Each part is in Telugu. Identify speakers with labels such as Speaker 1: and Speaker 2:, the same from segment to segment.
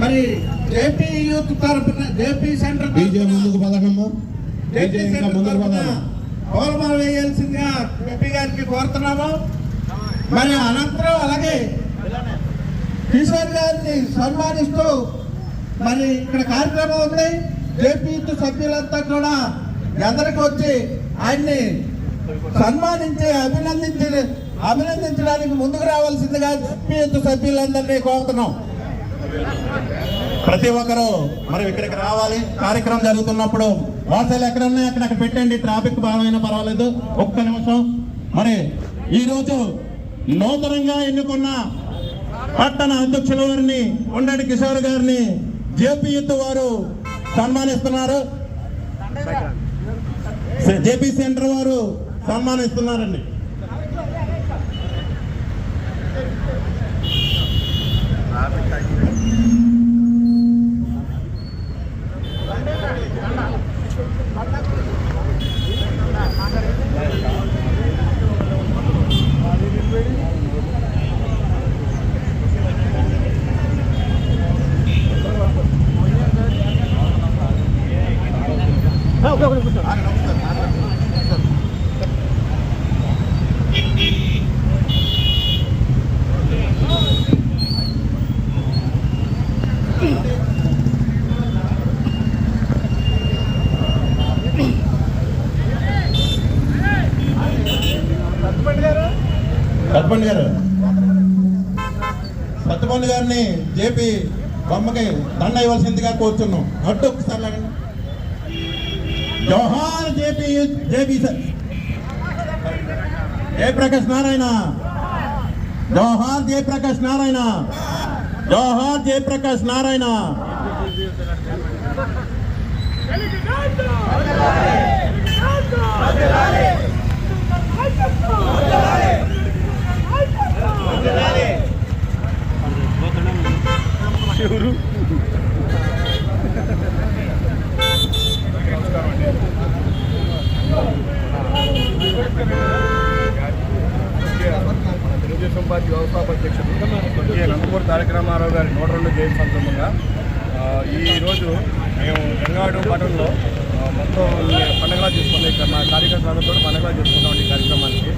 Speaker 1: మరి జేపీ యూత్ తరఫున జేపీ సెంటర్
Speaker 2: బీజే ముందుకు పదకమ్మా
Speaker 1: జేపీ సెంటర్ తరఫున పౌరమాలు వేయాల్సిందిగా ఎంపీ గారికి కోరుతున్నాము. మరి అనంతరం అలాగే కిషోర్ గారిని సన్మానిస్తూ మరి ఇక్కడ కార్యక్రమం ఉంది. జేపీ యూత్ సభ్యులంతా కూడా ఎదరికి వచ్చి ఆయన్ని సన్మానించి అభినందించి అభినందించడానికి ముందుకు రావాల్సిందిగా జేపీ యూత్ సభ్యులందరినీ కోరుతున్నాం.
Speaker 2: ప్రతి ఒక్కరు మరి ఇక్కడికి రావాలి. కార్యక్రమం జరుగుతున్నప్పుడు వార్తలు ఎక్కడ ఉన్నాయి? అక్కడ అక్కడ పెట్టండి. ట్రాఫిక్ బాగా పర్వాలేదు. ఒక్క నిమిషం. మరి ఈ రోజు నూతనంగా ఎన్నుకున్న పట్టణ అధ్యక్షుల వారిని ఉండడి కిషోర్ గారిని జేపీ యూత్ వారు సన్మానిస్తున్నారు. జేపీ సెంటర్ వారు సన్మానిస్తున్నారండి. సత్పండి గారు. సత్యపండి గారిని జేపీ బొమ్మకి దండ ఇవ్వాల్సిందిగా కోరుచున్నాం. అడ్డు ఒకసారి లాగండి. జోహార్ జేపీ జేపీ స- జయప్రకాష్ నారాయణ జోహార్ జయప్రకాష్ నారాయణ జోహార్ జయప్రకాష్ నారాయణ
Speaker 3: తెలుగుదేశం పార్టీ వ్యవస్థాపక అధ్యక్షుడు ఏ నందమూరి తారక రామారావు గారి నూట రెండు జయంతి సందర్భంగా ఈరోజు మేము గంగాడు పట్టణంలో మొత్తం పండుగలా చేసుకున్నాం ఇక్కడ మా కార్యకర్తలతో పండుగలా చేసుకున్నాం ఈ కార్యక్రమానికి.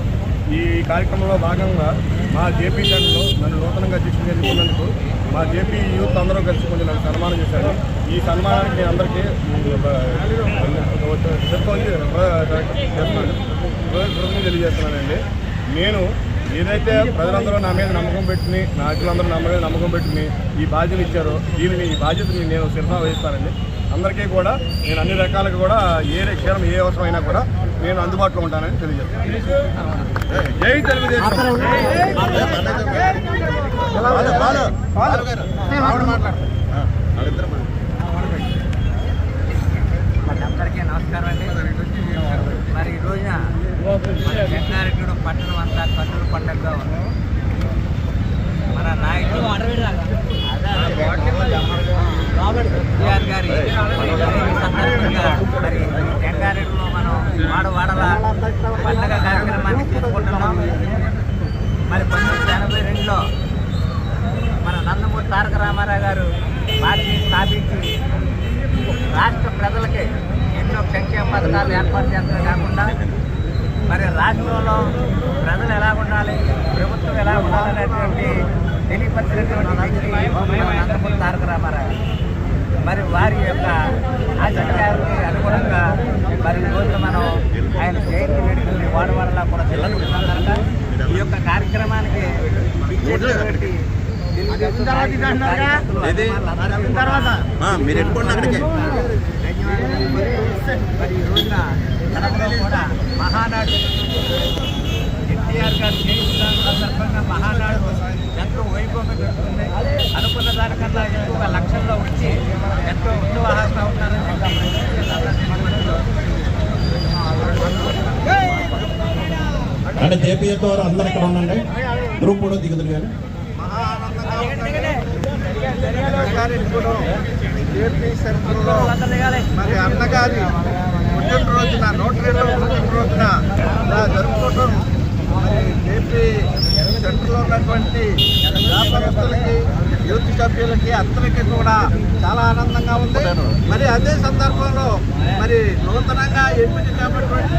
Speaker 3: ఈ కార్యక్రమంలో భాగంగా మా జేపీ తండ్రులు నన్ను నూతనంగా అధ్యక్షుడిగా ఎన్నుకున్నందుకు మా జేపీ యూత్ అందరూ కలిసి కొంచెం నన్ను సన్మానం చేశారు. ఈ సన్మానానికి నేను అందరికీ చెప్తాను కృతజ్ఞతలు తెలియజేస్తున్నానండి. నేను ఏదైతే ప్రజలందరూ నా మీద నమ్మకం పెట్టుకుని నాయకులందరూ నా మీద నమ్మకం పెట్టుకుని ఈ బాధ్యత ఇచ్చారో దీనిని ఈ బాధ్యతని నేను శిరసా వహిస్తానండి. అందరికీ కూడా నేను అన్ని రకాలుగా కూడా ఏ క్షణం ఏ అవసరమైనా కూడా నేను అందుబాటులో ఉంటానని తెలియజేస్తాను. జై తెలుగుదేశం.
Speaker 4: అందరికీ నమస్కారం అండి. మరి ఈ రోజున మన జంగారెడ్డి పట్టణం అంతా కన్నుల పండుగగా ఉంది. మన నాయకుడు కేఆర్ గారి సందర్భంగా మరి జంగారెడ్డిలో మనం వాడవాడల పండగ కార్యక్రమాన్ని చేసుకుంటున్నాం. మరి పంతొమ్మిది ఎనభై రెండులో మన నందమూరి తారక రామారావు గారు పార్టీని స్థాపించి రాష్ట్ర ప్రజలకి ఎన్నో సంక్షేమ పథకాలు ఏర్పాటు చేస్తూ కాకుండా మరి రాష్ట్రంలో ప్రజలు ఎలా ఉండాలి ప్రభుత్వం ఎలా ఉండాలనేటువంటి తెలియపరిచినటువంటి వ్యక్తి నందమూరి తారక రామారావు మరి వారి యొక్క ఆశయాలకి అనుగుణంగా మరి ఈ రోజు మనం ఆయన జయంతి వేడుకల్ని వాడవాడలా కూడా జరుగుతున్న సందర్భంగా ఈ యొక్క కార్యక్రమానికి
Speaker 2: ఆ, మీరు ఎట్టుకోండి అక్కడికి
Speaker 4: మరి ఈ రోజున మహానాడు ఎన్టీఆర్ గారు జయించడానికి సందర్భంగా మహానాడు ఎంతో వైభవంగా జరుగుతుంది అనుకున్న దానికన్నా ఎక్కువగా లక్షల్లో వచ్చి ఎంతో ఉత్సవాహంగా ఉన్నారని
Speaker 2: అంటే జేపీఎస్ వారు అందరు ఇక్కడ ఉండండి. గ్రూప్ కూడా దిగుతుంది కానీ.
Speaker 1: జేపీ సెంటర్లో మరి అన్నగారి పుట్టినరోజున నూట రెండవ పుట్టినరోజున ఇలా జరుపుకోవటం. మరి ఏపీ సెంటర్లో ఉన్నటువంటి వ్యాపారస్తులకి యూత్ సభ్యులకి అందరికీ కూడా చాలా ఆనందంగా ఉంది. మరి అదే సందర్భంలో మరి నూతనంగా ఎంపిక కాబట్టి